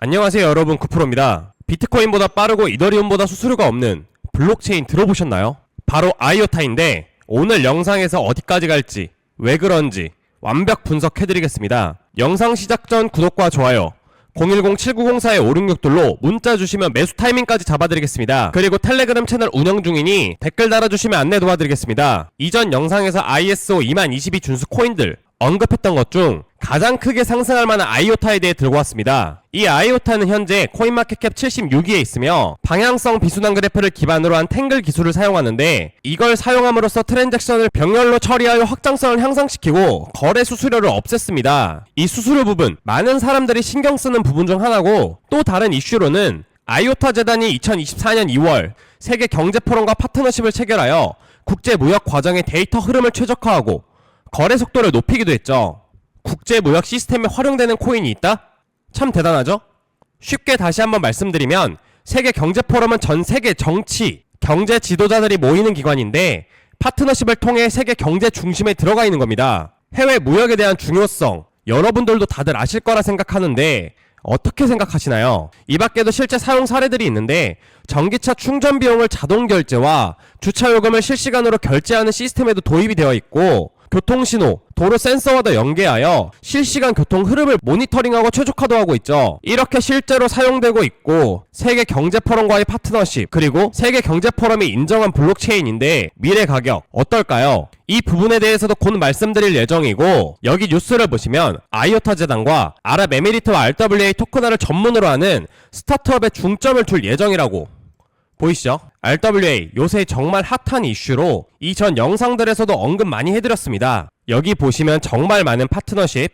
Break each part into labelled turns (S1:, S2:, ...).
S1: 안녕하세요 여러분 쿠프로입니다. 비트코인보다 빠르고 이더리움보다 수수료가 없는 블록체인 들어보셨나요? 바로 아이오타인데 오늘 영상에서 어디까지 갈지 왜 그런지 완벽 분석해드리겠습니다. 영상 시작 전 구독과 좋아요 010-7904-566둘로 문자 주시면 매수 타이밍까지 잡아드리겠습니다. 그리고 텔레그램 채널 운영 중이니 댓글 달아주시면 안내 도와드리겠습니다. 이전 영상에서 ISO 2022 준수 코인들 언급했던 것 중 가장 크게 상승할 만한 아이오타에 대해 들고 왔습니다. 이 아이오타는 현재 코인마켓캡 76위에 있으며 방향성 비순환 그래프를 기반으로 한 탱글 기술을 사용하는데 이걸 사용함으로써 트랜잭션을 병렬로 처리하여 확장성을 향상시키고 거래 수수료를 없앴습니다. 이 수수료 부분 많은 사람들이 신경 쓰는 부분 중 하나고 또 다른 이슈로는 아이오타 재단이 2024년 2월 세계 경제 포럼과 파트너십을 체결하여 국제 무역 과정의 데이터 흐름을 최적화하고 거래 속도를 높이기도 했죠. 국제 무역 시스템에 활용되는 코인이 있다? 참 대단하죠? 쉽게 다시 한번 말씀드리면 세계 경제 포럼은 전 세계 정치, 경제 지도자들이 모이는 기관인데 파트너십을 통해 세계 경제 중심에 들어가 있는 겁니다. 해외 무역에 대한 중요성 여러분들도 다들 아실 거라 생각하는데 어떻게 생각하시나요? 이 밖에도 실제 사용 사례들이 있는데 전기차 충전 비용을 자동 결제와 주차 요금을 실시간으로 결제하는 시스템에도 도입이 되어 있고 교통신호, 도로 센서와도 연계하여 실시간 교통 흐름을 모니터링하고 최적화도 하고 있죠. 이렇게 실제로 사용되고 있고 세계 경제 포럼과의 파트너십 그리고 세계 경제 포럼이 인정한 블록체인인데 미래 가격 어떨까요? 이 부분에 대해서도 곧 말씀드릴 예정이고 여기 뉴스를 보시면 아이오타 재단과 아랍에미리트와 RWA 토큰화를 전문으로 하는 스타트업에 중점을 둘 예정이라고 보이시죠? RWA 요새 정말 핫한 이슈로 이 전 영상들에서도 언급 많이 해드렸습니다. 여기 보시면 정말 많은 파트너십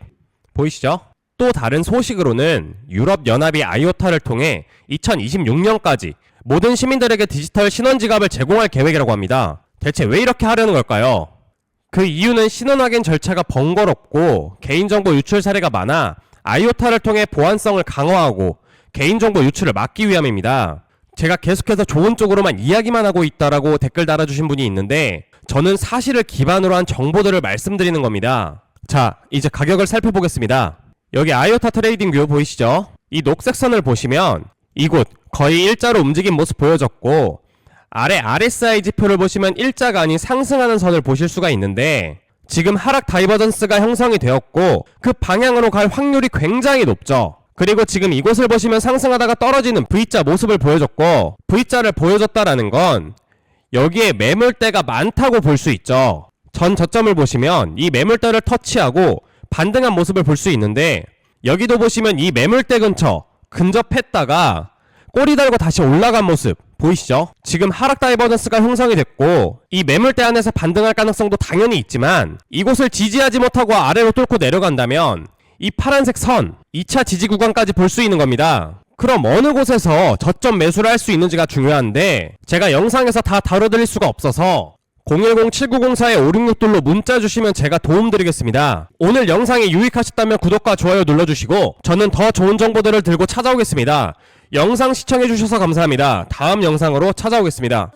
S1: 보이시죠? 또 다른 소식으로는 유럽 연합이 아이오타를 통해 2026년까지 모든 시민들에게 디지털 신원 지갑을 제공할 계획이라고 합니다. 대체 왜 이렇게 하려는 걸까요? 그 이유는 신원 확인 절차가 번거롭고 개인정보 유출 사례가 많아 아이오타를 통해 보안성을 강화하고 개인정보 유출을 막기 위함입니다. 제가 계속해서 좋은 쪽으로만 이야기만 하고 있다라고 댓글 달아주신 분이 있는데 저는 사실을 기반으로 한 정보들을 말씀드리는 겁니다. 자, 이제 가격을 살펴보겠습니다. 여기 아이오타 트레이딩 뷰 보이시죠? 이 녹색 선을 보시면 이곳 거의 일자로 움직인 모습 보여졌고 아래 RSI 지표를 보시면 일자가 아닌 상승하는 선을 보실 수가 있는데 지금 하락 다이버전스가 형성이 되었고 그 방향으로 갈 확률이 굉장히 높죠. 그리고 지금 이곳을 보시면 상승하다가 떨어지는 V자 모습을 보여줬고 V자를 보여줬다라는 건 여기에 매물대가 많다고 볼 수 있죠. 전 저점을 보시면 이 매물대를 터치하고 반등한 모습을 볼 수 있는데 여기도 보시면 이 매물대 근처 근접했다가 꼬리 달고 다시 올라간 모습 보이시죠? 지금 하락 다이버전스가 형성이 됐고 이 매물대 안에서 반등할 가능성도 당연히 있지만 이곳을 지지하지 못하고 아래로 뚫고 내려간다면 이 파란색 선 2차 지지 구간까지 볼 수 있는 겁니다. 그럼 어느 곳에서 저점 매수를 할 수 있는지가 중요한데 제가 영상에서 다 다뤄드릴 수가 없어서 010-7904-5662로 문자 주시면 제가 도움드리겠습니다. 오늘 영상이 유익하셨다면 구독과 좋아요 눌러주시고 저는 더 좋은 정보들을 들고 찾아오겠습니다. 영상 시청해주셔서 감사합니다. 다음 영상으로 찾아오겠습니다.